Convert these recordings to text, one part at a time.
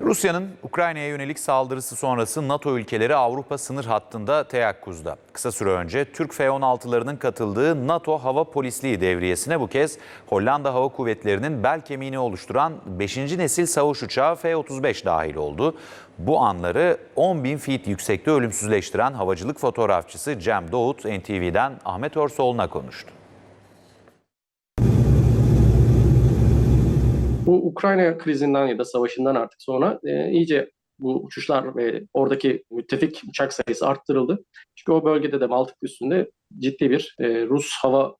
Rusya'nın Ukrayna'ya yönelik saldırısı sonrası NATO ülkeleri Avrupa sınır hattında teyakkuzda. Kısa süre önce Türk F-16'larının katıldığı NATO Hava Polisliği devriyesine bu kez Hollanda Hava Kuvvetleri'nin bel kemiğini oluşturan 5. nesil savaş uçağı F-35 dahil oldu. Bu anları 10 bin feet yüksekte ölümsüzleştiren havacılık fotoğrafçısı Cem Doğut NTV'den Ahmet Örsoğlu'na konuştu. Bu Ukrayna krizinden ya da savaşından artık sonra e, iyice bu uçuşlar ve oradaki müttefik uçak sayısı arttırıldı. Çünkü o bölgede de Baltık üstünde ciddi bir e, Rus hava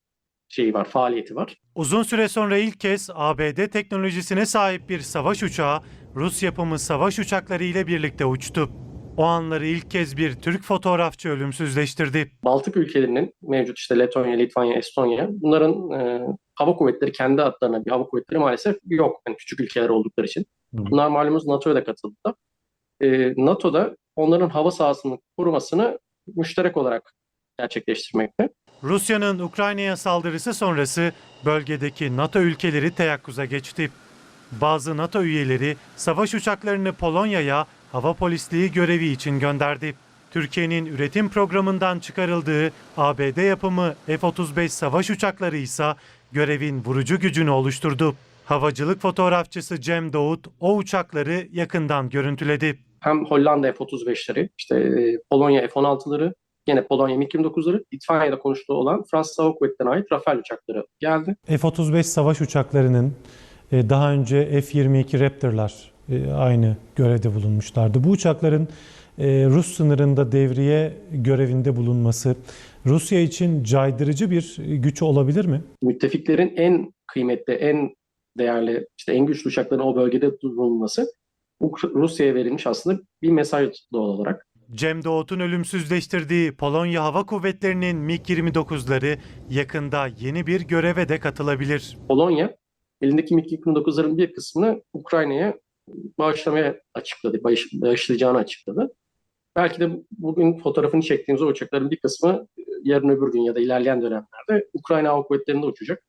şeyi var, faaliyeti var. Uzun süre sonra ilk kez ABD teknolojisine sahip bir savaş uçağı Rus yapımı savaş uçakları ile birlikte uçtu. O anları ilk kez bir Türk fotoğrafçı ölümsüzleştirdi. Baltık ülkelerinin mevcut işte Letonya, Litvanya, Estonya bunların e, hava kuvvetleri kendi adlarına bir hava kuvvetleri maalesef yok. Yani küçük ülkeler oldukları için. Bunlar malumunuz NATO'ya da katıldılar. E, NATO'da onların hava sahasının korumasını müşterek olarak gerçekleştirmekte. Rusya'nın Ukrayna'ya saldırısı sonrası bölgedeki NATO ülkeleri teyakkuza geçti. Bazı NATO üyeleri savaş uçaklarını Polonya'ya hava polisliği görevi için gönderdi. Türkiye'nin üretim programından çıkarıldığı ABD yapımı F-35 savaş uçakları ise görevin vurucu gücünü oluşturdu. Havacılık fotoğrafçısı Cem Doğut o uçakları yakından görüntüledi. hem Hollanda F-35'leri, işte e, Polonya F-16'ları, yine Polonya MiG-29'ları, İspanya'da konuştuğu olan Fransız Hava Kuvvetleri'ne ait Rafale uçakları geldi. F-35 savaş uçaklarının e, daha önce F-22 Raptor'lar e, aynı görevde bulunmuşlardı. Bu uçakların Rus sınırında devriye görevinde bulunması Rusya için caydırıcı bir güç olabilir mi? Müttefiklerin en kıymetli, en değerli, işte en güçlü uçakların o bölgede bulunması Rusya'ya verilmiş aslında bir mesaj doğal olarak. Cem Doğut'un ölümsüzleştirdiği Polonya Hava Kuvvetleri'nin MiG-29'ları yakında yeni bir göreve de katılabilir. Polonya elindeki MiG-29'ların bir kısmını Ukrayna'ya bağışlamaya açıkladı, bağış, bağışlayacağını açıkladı. Belki de bugün fotoğrafını çektiğimiz o uçakların bir kısmı yarın öbür gün ya da ilerleyen dönemlerde Ukrayna Hava Kuvvetleri'nde uçacak.